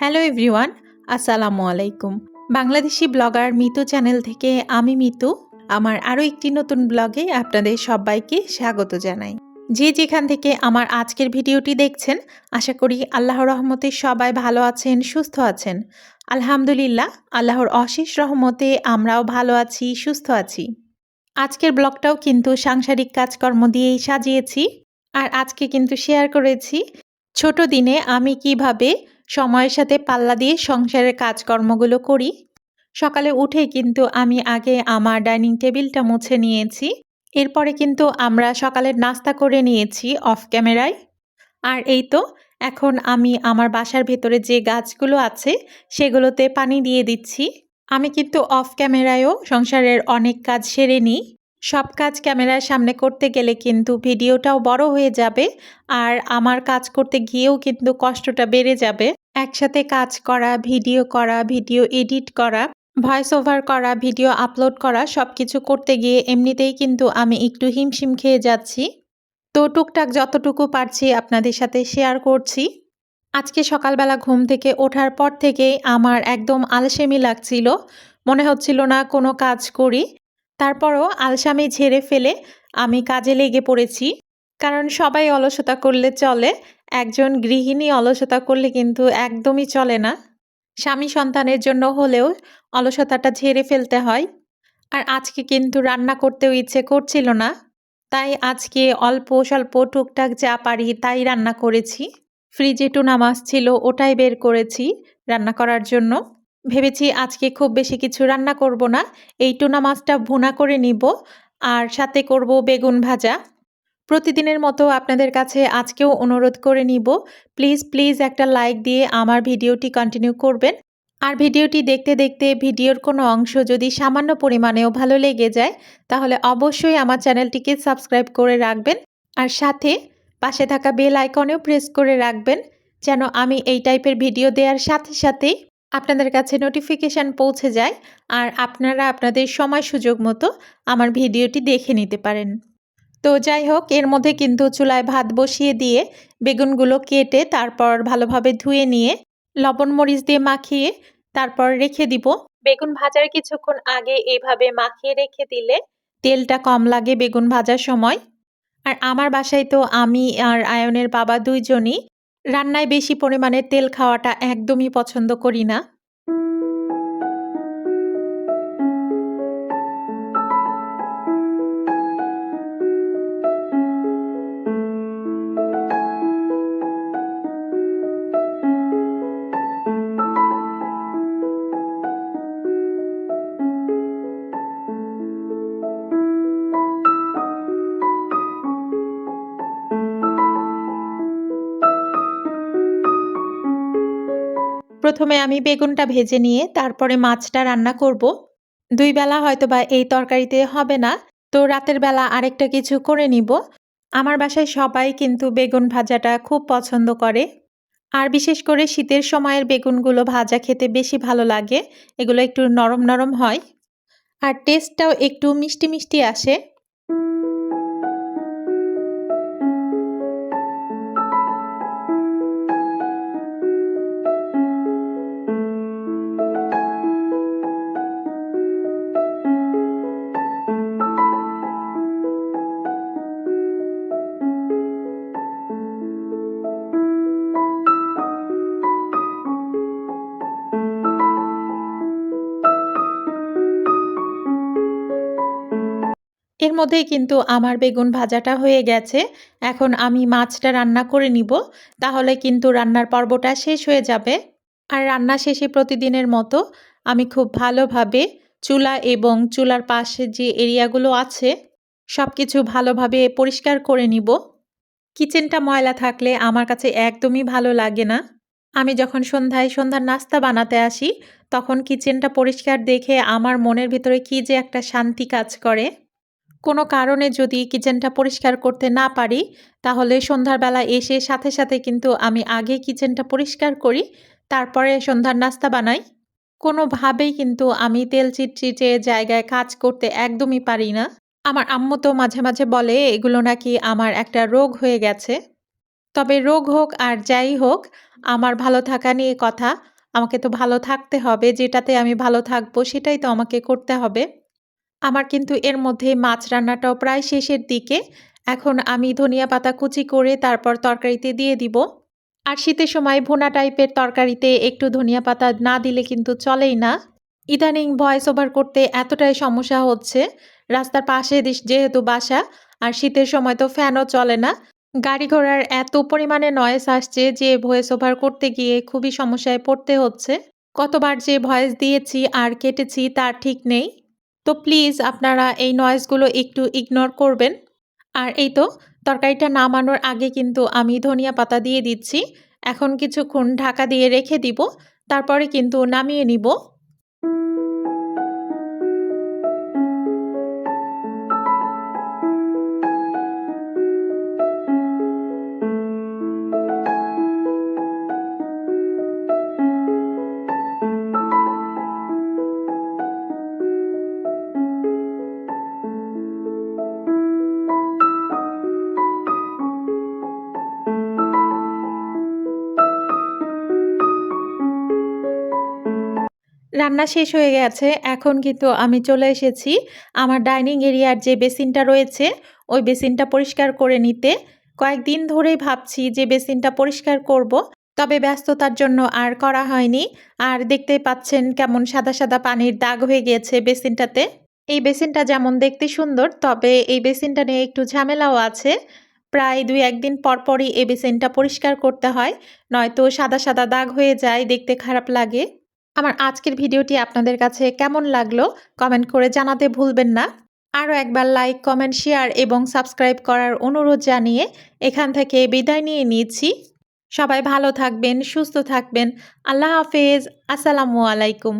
Hello everyone, আসসালামু আলাইকুম। Bangladeshi blogger Mitu channel থেকে আমি মিতু, আমার আরও একটি নতুন ব্লগে আপনাদের সবাইকে স্বাগত জানাই। যে যেখান থেকে আমার আজকের ভিডিওটি দেখছেন, আশা করি আল্লাহর রহমতে সবাই ভালো আছেন, সুস্থ আছেন। আলহামদুলিল্লাহ, আল্লাহর অশেষ রহমতে আমরাও ভালো আছি, সুস্থ আছি। আজকের ব্লগটাও কিন্তু সাংসারিক কাজকর্ম দিয়েই সাজিয়েছি। আর আজকে কিন্তু শেয়ার করেছি, ছোট দিনে আমি কীভাবে সময়ের সাথে পাল্লা দিয়ে সংসারের কাজকর্মগুলো করি। সকালে উঠে কিন্তু আমি আগে আমার ডাইনিং টেবিলটা মুছে নিয়েছি। এরপরে কিন্তু আমরা সকালের নাস্তা করে নিয়েছি অফ ক্যামেরায়। আর এই তো, এখন আমি আমার বাসার ভেতরে যে গাছগুলো আছে, সেগুলোতে পানি দিয়ে দিচ্ছি। আমি কিন্তু অফ ক্যামেরায়ও সংসারের অনেক কাজ সেরে নিই। সব কাজ ক্যামেরার সামনে করতে গেলে কিন্তু ভিডিওটাও বড় হয়ে যাবে, আর আমার কাজ করতে গিয়েও কিন্তু কষ্টটা বেড়ে যাবে। একসাথে কাজ করা, ভিডিও করা, ভিডিও এডিট করা ভয়েস ওভার করা, ভিডিও আপলোড করা সব কিছু করতে গিয়ে এমনিতেই কিন্তু আমি একটু হিমশিম খেয়ে যাচ্ছি। তো টুকটাক যতটুকু পারছি আপনাদের সাথে শেয়ার করছি। আজকে সকালবেলা ঘুম থেকে ওঠার পর থেকেই আমার একদম আলসেমি লাগছিল। মনে হচ্ছিল না কোনো কাজ করি। তারপরও আলসামি ঝেড়ে ফেলে আমি কাজে লেগে পড়েছি। কারণ সবাই অলসতা করলে চলে। একজন গৃহিণী অলসতা করলে কিন্তু একদমই চলে না। স্বামী সন্তানের জন্য হলেও অলসতাটা ঝেড়ে ফেলতে হয়। আর আজকে কিন্তু রান্না করতেও ইচ্ছে করছিল না। তাই আজকে অল্প স্বল্প টুকটাক যা পারি তাই রান্না করেছি। ফ্রিজে টুনা মাছ ছিল ওটাই বের করেছি রান্না করার জন্য। ভেবেছি আজকে খুব বেশি কিছু রান্না করব না। এই টুনা মাছটা ভুনা করে নিব। আর সাথে করব বেগুন ভাজা। প্রতিদিনের মতো আপনাদের কাছে আজকেও অনুরোধ করে নিব। প্লিজ প্লিজ একটা লাইক দিয়ে আমার ভিডিওটি কন্টিনিউ করবেন। আর ভিডিওটি দেখতে দেখতে ভিডিওর কোনো অংশ যদি সামান্য পরিমাণেও ভালো লেগে যায়, তাহলে অবশ্যই আমার চ্যানেলটিকে সাবস্ক্রাইব করে রাখবেন। আর সাথে পাশে থাকা বেল আইকনেও প্রেস করে রাখবেন, যেন আমি এই টাইপের ভিডিও দেওয়ার সাথে সাথেই আপনাদের কাছে নোটিফিকেশান পৌঁছে যায়। আর আপনারা আপনাদের সময় সুযোগ মতো আমার ভিডিওটি দেখে নিতে পারেন। তো যাই হোক, এর মধ্যে কিন্তু চুলায় ভাত বসিয়ে দিয়ে বেগুনগুলো কেটে তারপর ভালোভাবে ধুয়ে নিয়ে লবণ মরিচ দিয়ে মাখিয়ে তারপর রেখে দিব। বেগুন ভাজার কিছুক্ষণ আগে এইভাবে মাখিয়ে রেখে দিলে তেলটা কম লাগে বেগুন ভাজার সময়। আর আমার বাসায় তো আমি আর আয়নের বাবা দুইজনই রান্নায় বেশি পরিমাণে তেল খাওয়াটা একদমই পছন্দ করি না। প্রথমে আমি বেগুনটা ভেজে নিয়ে তারপরে মাছটা রান্না করব। দুই বেলা হয়তো বা এই তরকারিতে হবে না। তো রাতের বেলা আরেকটা কিছু করে নিব। আমার বাসায় সবাই কিন্তু বেগুন ভাজাটা খুব পছন্দ করে। আর বিশেষ করে শীতের সময়ের বেগুনগুলো ভাজা খেতে বেশি ভালো লাগে। এগুলো একটু নরম নরম হয়। আর টেস্টটাও একটু মিষ্টি মিষ্টি আসে। এর মধ্যেই কিন্তু আমার বেগুন ভাজাটা হয়ে গেছে। এখন আমি মাছটা রান্না করে নিব। তাহলে কিন্তু রান্নার পর্বটা শেষ হয়ে যাবে। আর রান্না শেষে প্রতিদিনের মতো আমি খুব ভালোভাবে চুলা এবং চুলার পাশে যে এরিয়াগুলো আছে সব কিছু ভালোভাবে পরিষ্কার করে নিব। কিচেনটা ময়লা থাকলে আমার কাছে একদমই ভালো লাগে না। আমি যখন সন্ধ্যায় সন্ধ্যার নাস্তা বানাতে আসি, তখন কিচেনটা পরিষ্কার দেখে আমার মনের ভিতরে কি যে একটা শান্তি কাজ করে। কোনো কারণে যদি কিচেনটা পরিষ্কার করতে না পারি, তাহলে সন্ধ্যার এসে সাথে সাথে কিন্তু আমি আগে কিচেনটা পরিষ্কার করি, তারপরে সন্ধ্যার নাস্তা বানাই। কোনোভাবেই কিন্তু আমি তেল চিটচিটে জায়গায় কাজ করতে একদমই পারি না। আমার আম্মু তো মাঝে মাঝে বলে, এগুলো নাকি আমার একটা রোগ হয়ে গেছে। তবে রোগ হোক আর যাই হোক, আমার ভালো থাকা নিয়ে কথা। আমাকে তো ভালো থাকতে হবে, যেটাতে আমি ভালো থাকব সেটাই তো আমাকে করতে হবে। আমার কিন্তু এর মধ্যে মাছ রান্নাটাও প্রায় শেষের দিকে। এখন আমি ধনিয়া পাতা কুচি করে তারপর তরকারিতে দিয়ে দিব। আর শীতের সময় ভুনা টাইপের তরকারিতে একটু ধনিয়া পাতা না দিলে কিন্তু চলেই না। ইদানিং ভয়েস ওভার করতে এতটাই সমস্যা হচ্ছে। রাস্তার পাশে যেহেতু বাসা, আর শীতের সময় তো ফ্যানও চলে না। গাড়ি ঘোড়ার এত পরিমাণে নয়েস আসছে যে ভয়েস ওভার করতে গিয়ে খুবই সমস্যায় পড়তে হচ্ছে। কতবার যে ভয়েস দিয়েছি আর কেটেছি তার ঠিক নেই। তো প্লিজ আপনারা এই নয়েজগুলো একটু ইগনোর করবেন। আর এই তো, তরকারিটা নামানোর আগে কিন্তু আমি ধনিয়া পাতা দিয়ে দিচ্ছি। এখন কিছুক্ষণ ঢাকা দিয়ে রেখে দিব। তারপরে কিন্তু নামিয়ে নিব। রান্না শেষ হয়ে গেছে। এখন কিন্তু আমি চলে এসেছি আমার ডাইনিং এরিয়ার যে বেসিনটা রয়েছে, ওই বেসিনটা পরিষ্কার করে নিতে। কয়েকদিন ধরেই ভাবছি যে বেসিনটা পরিষ্কার করব, তবে ব্যস্ততার জন্য আর করা হয়নি। আর দেখতেই পাচ্ছেন কেমন সাদা সাদা পানির দাগ হয়ে গিয়েছে বেসিনটাতে। এই বেসিনটা যেমন দেখতে সুন্দর, তবে এই বেসিনটা নিয়ে একটু ঝামেলাও আছে। প্রায় দুই একদিন পর পরই এই বেসিনটা পরিষ্কার করতে হয়, নয়তো সাদা সাদা দাগ হয়ে যায়, দেখতে খারাপ লাগে। আমার আজকের ভিডিওটি আপনাদের কাছে কেমন লাগল কমেন্ট করে জানাতে ভুলবেন না। আরও একবার লাইক, কমেন্ট, শেয়ার এবং সাবস্ক্রাইব করার অনুরোধ জানিয়ে এখান থেকে বিদায় নিয়ে নিচ্ছি। সবাই ভালো থাকবেন, সুস্থ থাকবেন। আল্লাহ হাফেজ। আসসালামু আলাইকুম।